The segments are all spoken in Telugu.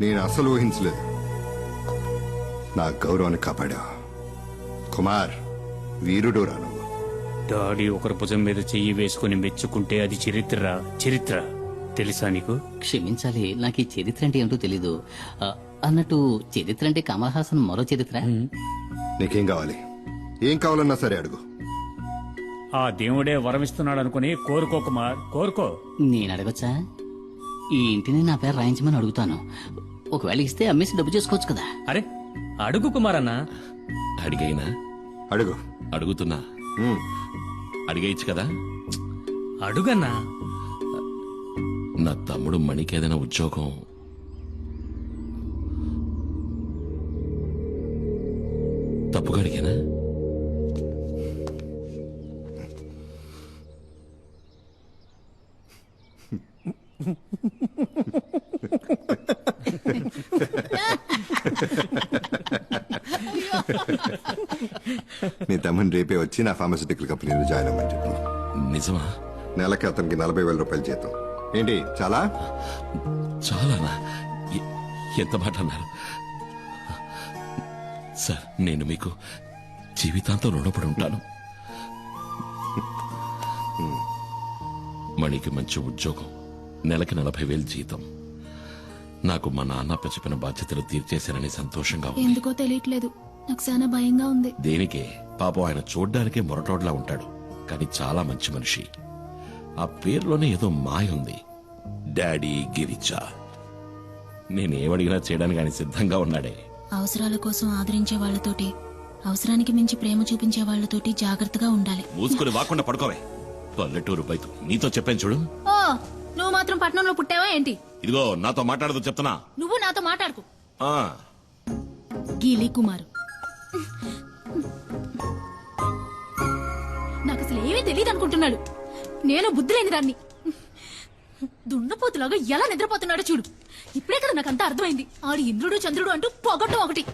నేను అసలు ఊహించలేదు. నా గౌరవాన్ని కాపాడా. కుమార్ వీరుడు రాను డాడీ ఒకరి భుజం మీద చెయ్యి వేసుకుని మెచ్చుకుంటే అది చరిత్ర. చరిత్ర. తెలుసా నీకు? క్షమించాలి. నాకు ఈ చరిత్ర అంటే ఏమిటో తెలీదు. ఆ, అన్నట్టు చరిత్ర అంటే కమల్ హాసన్ మరో చరిత్ర? నీకేం కావాలి? ఏం కావాలన్నా సరే అడుగు. ఆ దేవుడే వరమిస్తున్నాడు అనుకుని కోరుకో కుమార్. కోరుకో. నేను అడగచ్చా? ఈ ఇంటిని నా పేరు రాయించమని అడుగుతాను. ఒకవేళ ఇస్తే అమ్మేసి డబ్బు చేసుకోవచ్చు కదా. అరే అడుగు కుమార్ అన్న అడిగైనా? అడుగు. అడుగుతున్నా. అడిగేయచ్చు కదా? అడుగన్నా. నా తమ్ముడు మణికి ఏదైనా ఉద్యోగం. తప్పుగా అడిగానా? నీ తమ్ముని రేపే వచ్చి నా ఫార్మసిటికల్ కంపెనీలో జాయిన్ అవ్వమని చెప్పు. నిజమా? నెలకి అతనికి నలభై వేల రూపాయలు జీతం. ఏంటి చాలా? చాలానా? ఎ- ఎంత మాట అన్నారు? సార్ నేను మీకు జీవితాంతం రుణపడి ఉంటాను. మణికి మంచి ఉద్యోగం. నెలకి నలభై వేలు జీతం. నాకు మా నాన్న చెప్పిన బాధ్యతలు తీర్చేశానని సంతోషంగా ఉంది. ఎందుకో తెలియట్లేదు. నాకు చాలా భయంగా ఉంది. దేనికే? పాపం ఆయన చూడ్డానికే మొరటోడ్లా ఉంటాడు. కానీ చాలా మంచి మనిషి. ఆ పేరులోనే ఏదో మాయ ఉంది. డాడీ గిరిజా. నేనేమడిగినా చేయడానికి ఆయన సిద్ధంగా ఉన్నాడే. అవసరాల కోసం ఆదరించే వాళ్ళతోటి అవసరానికి మించి ప్రేమ చూపించే వాళ్ళతోటి జాగ్రత్తగా ఉండాలి. మూసుకుని వాకుండా పడుకోవే. పల్లెటూరు బయట నీతో చెప్పాను చూడు. ఓ! మాత్రం పట్నంలో పుట్టావా ఏంటి? ఇదిగో నాతో మాట్లాడదు చెప్తున్నా. నువ్వు నాతో మాట్లాడుకు. ఆ, గీలి కుమారు. నాకు అసలు ఏమీ తెలియదు అనుకుంటున్నాడు. నేను బుద్ధి లేని దాన్ని. దున్నపోతులాగా ఎలా నిద్రపోతున్నాడో చూడు. ఇప్పుడే కదా నాకు అంతా అర్థమైంది. ఆడు ఇంద్రుడు చంద్రుడు అంటూ పొగట్టం ఒకటి.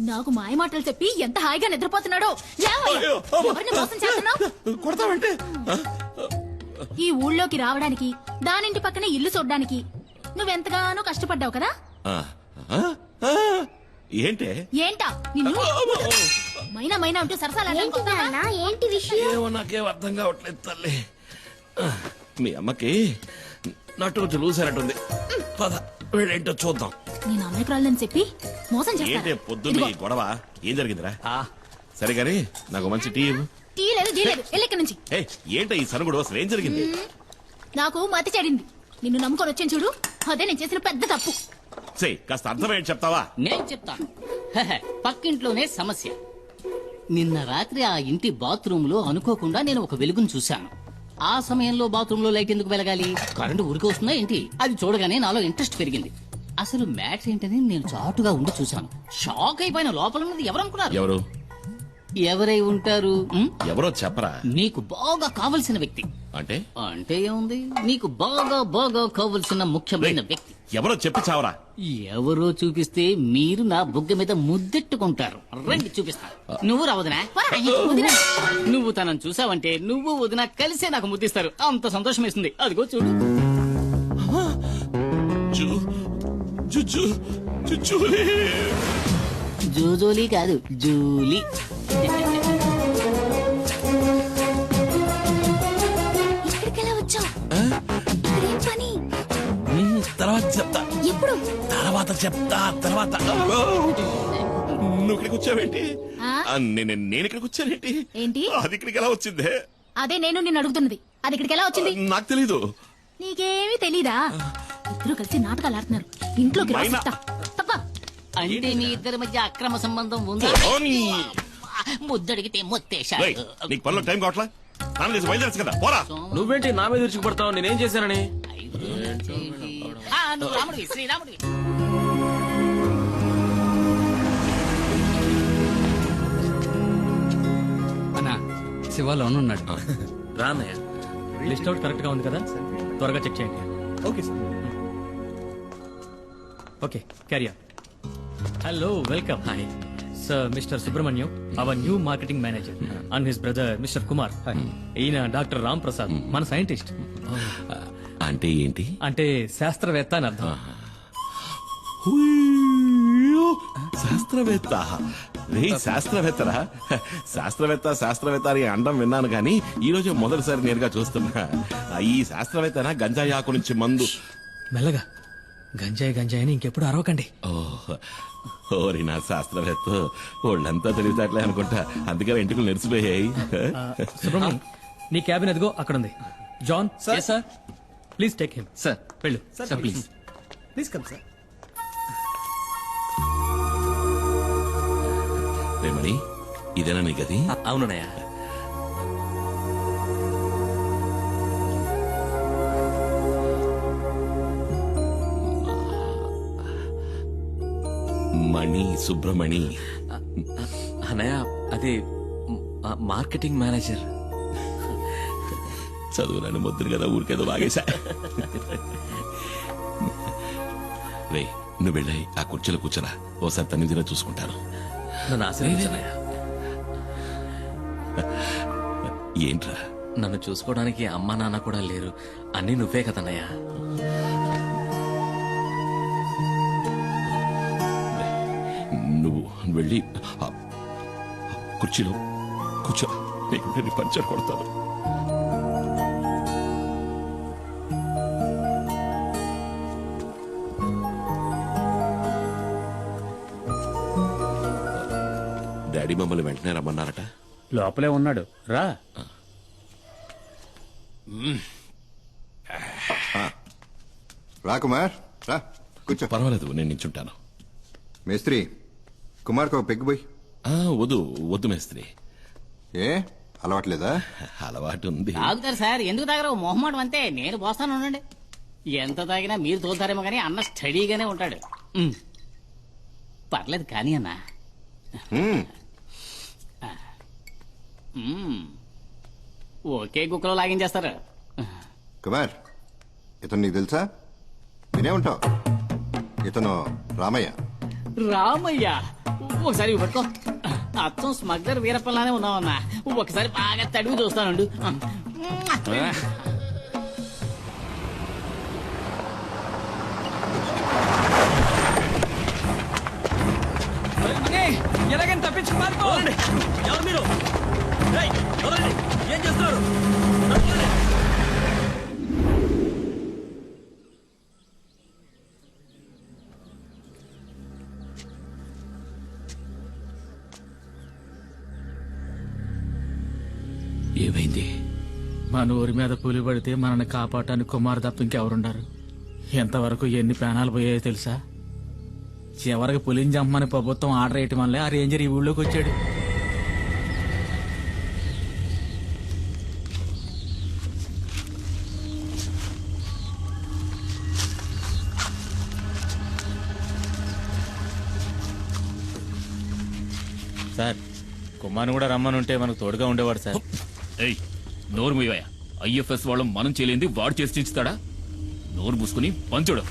నాకు మాయ మాటలు చెప్పి ఎంత హాయిగా నిద్రపోతున్నాడో. లేవయ్యా. ఎవరిని మోసం చేస్తున్నావు? కొడతావంటే? ఆ, ఈ ఊళ్ళోకి రావడానికి దానింటి పక్కనే ఇల్లు చూడ్డానికి నువ్వెంతగానో కష్టపడ్డావు కదా? ఆ, ఆ, ఆ, ఏంటే? ఏంటా? నిన్ను? మైనా మైనా అంటూ సరసాలు ఏంటి విషయం? ఏమో నాకేం అర్థం కావట్లేదు తల్లి. ఆ, మీ అమ్మకి నటు చూసారట్టుంది పద వీడేంటో చూద్దాం. నేను అమాయకురాలని చెప్పి మోసం ఏంటి చేస్తాను పొద్దున్న ఈ గొడవ? ఏం జరిగిందిరా? సరే గాని నాకు మంచి టీ ఇవ్వు. టీ లేదు జీ లేదు ఎల్లెక్కడి నుంచి. ఏయ్ ఏంటో ఈ సనుగుడు? అసలు ఏం జరిగింది? నాకు మతి చెడింది. నిన్ను నమ్ముకొని వచ్చాను చూడు. అదే నేను చేసిన పెద్ద తప్పు. సే కాస్త అర్థమేంటి చెప్తావా? నేను చెప్తాను హెహె, పక్కింట్లోనే సమస్య. నిన్న రాత్రి ఆ ఇంటి బాత్రూమ్లో అనుకోకుండా నేను ఒక వెలుగును చూశాను. ఆ సమయంలో బాత్రూమ్లో లైట్ ఎందుకు వెలగాలి? కరెంటు ఊరికి వస్తుందా ఏంటి? అది చూడగానే నాలో ఇంట్రెస్ట్ పెరిగింది. అసలు మ్యాటర్ ఏంటని నేను చాటుగా ఉండి చూశాను. షాక్ అయిపోయిన లోపల ఉన్నది ఎవరనుకున్నారు? ఎవరు? ఎవరై ఉంటారు? ఉం? ఎవరో చెప్పరా? నీకు బాగా కావలసిన వ్యక్తి. అంటే? అంటే ఏముంది? నీకు బాగా బాగా కావలసిన ముఖ్యమైన వ్యక్తి. ఎవరో చెప్పి చావరా? ఎవరో చూపిస్తే మీరు నా బుగ్గ మీద ముద్దెట్టుకుంటారు. రండి చూపిస్తా. నువ్వు రా వదినా. వదినా. నువ్వు తనను చూసావంటే నువ్వు వదిన కలిసే నాకు ముద్దిస్తారు. అంత సంతోషం వేస్తుంది. అదిగో చూడు. జూ జూ జూ జూ జూలీ. జోజోలీ కాదు జూలీ. ఇక్కడికెలా వచ్చావు? ఇక్కడేం పని. ఉమ్, తర్వాత చెప్తా. ఎప్పుడు? తర్వాత చెప్తా తర్వాత. అబ్బో. నువ్వు ఇక్కడికి వచ్చావేంటి? ఆ? ఆ, నేను నేను ఇక్కడికి వచ్చానేంటి? ఏంటి? అది ఇక్కడికి ఎలా వచ్చిందే? అదే నేను నిన్ను అడుగుతున్నది. అది ఇక్కడికి ఎలా వచ్చింది నాకు తెలీదు. నీకేమీ తెలీదా? ఇద్దరు కలిసి నాటకాలు ఆడుతున్నారు. ఇంట్లోకి మైనా. అంటే మీ ఇద్దరి మధ్య అక్రమ సంబంధం ఉంది? ఓనీ. ముద్దడిగితే రేయ్, మొత్తేశాడు నీకు పనిలో టైం కావట్లా? స్నానం చేసి బయలుదేరచ్చు కదా పోరా. నువ్వేంటి నా మీద విరుచుకుపడతావు నేనేం చేశానని? ఆ, నువ్వు రాముడివి శ్రీరాముడివి. అన్నా శివ లోన్ ఉన్నాడు. రా అన్నయ్య లిస్ట్ అవుట్ కరెక్ట్గా ఉంది కదా? త్వరగా చెక్ చేయండి. Okay sir. Okay carrier hello welcome hi sir mister Subrahmanyam our new marketing manager and his brother mister Kumar ఈయన డాక్టర్ రామ్ ప్రసాద్ మన సైంటిస్ట్ అంటే ఏంటి? అంటే శాస్త్రవేత్త అని అర్థం. శాస్త్రవేత్త. రే శాస్త్రవేత్తరా? శాస్త్రవేత్త శాస్త్రవేత్త అని అండం విన్నాను కానీ ఈ రోజు మొదటిసారి నేరుగా చూస్తున్నా. ఈ శాస్త్రవేత్తనా? గంజాయి ఆకు నుంచి మందు. మెల్లగా. గంజాయి గంజాయి అని ఇంకెప్పుడు అరవకండి. ఓహ్, ఓరి నా శాస్త్రవేత్త వాళ్ళంతా తెలివితేటలే అనుకుంటా. అందుకని ఇంటికి నెరిసిపోయాయి. సుబ్రహ్మణ్యం నీ క్యాబిన్ ఎదుగో అక్కడ ఉంది John sir. Please take him. Sir. వెళ్ళు. Sir please. Please. Come sir. Remani ఇదేనా నీ గది? అవునన్నయ్య. మణి సుబ్రమణి అన్నయ్య అది మార్కెటింగ్ మేనేజర్. చదువురాని ముద్దురు కదా ఊరికేదో బాగేశా రే నువ్వు వెళ్ళాయి ఆ కుర్చీలో కూర్చోరా. ఓసారి తిన చూసుకుంటాను. నన్ను ఆశీర్వదించన్నయ్య ఏంట్రా? నన్ను చూసుకోవడానికి అమ్మా నాన్న కూడా లేరు. అన్నీ నువ్వే కదన్నయ్య. నువ్వు వెళ్ళి కుర్చీలో కూర్చో. నీకు నేను పంచర్ కొడతాను. డాడీ మమ్మల్ని వెంటనే రమ్మన్నారట. లోపలే ఉన్నాడు. రా. రా కుమార్ రా కూర్చో. పర్వాలేదు నేను నించుంటాను. మేస్త్రి కుమార్కి ఒక పెగ్గు పోయి ఆ, వద్దు వద్దు మేస్త్రి. ఏ అలవాట్లేదా? అలవాటు ఉంది. తాగుతారు సార్ ఎందుకు తాగరు మొహమాటం అంతే నేను పోస్తాను ఉండండి. ఎంత తాగినా మీరు తోలుతారేమో కానీ అన్న స్టడీగానే ఉంటాడు. ఉమ్. పర్లేదు కానీ అన్న. హ్మ్, ఉమ్. ఒకే కుక్కలో లాగించేస్తారు. కుమార్ ఇతను నీకు తెలుసా? వినే ఉంటావు. ఇతను రామయ్య. రామయ్య? ఒకసారి ఇవి పట్టుకో. అచ్చం స్మగ్లర్ వీరప్పలానే ఉన్నావన్నా ఒకసారి బాగా తడివి చూస్తానండు. ఏమైంది? మన ఊరి మీద పులి పడితే మనల్ని కాపాడటానికి కుమార్ తప్ప ఇంకెవరుండారు? ఎంతవరకు ఎన్ని ప్రాణాలు పోయాయో తెలుసా? చివరికి పులిని చంపమని ప్రభుత్వం ఆర్డర్ వేయటం వల్లే ఆ రేంజర్ ఈ ఊళ్ళోకి వచ్చాడు. సార్ కుమార్ని కూడా రమ్మనుంటే మనకు తోడుగా ఉండేవాడు సార్. ఏయ్ నోరు మూయవయ్యా. ఐఎఫ్ఎస్ వాళ్ళం మనం చేయలేంది వాడు చేసి చించుతాడా నోరు మూసుకుని పంచుడు.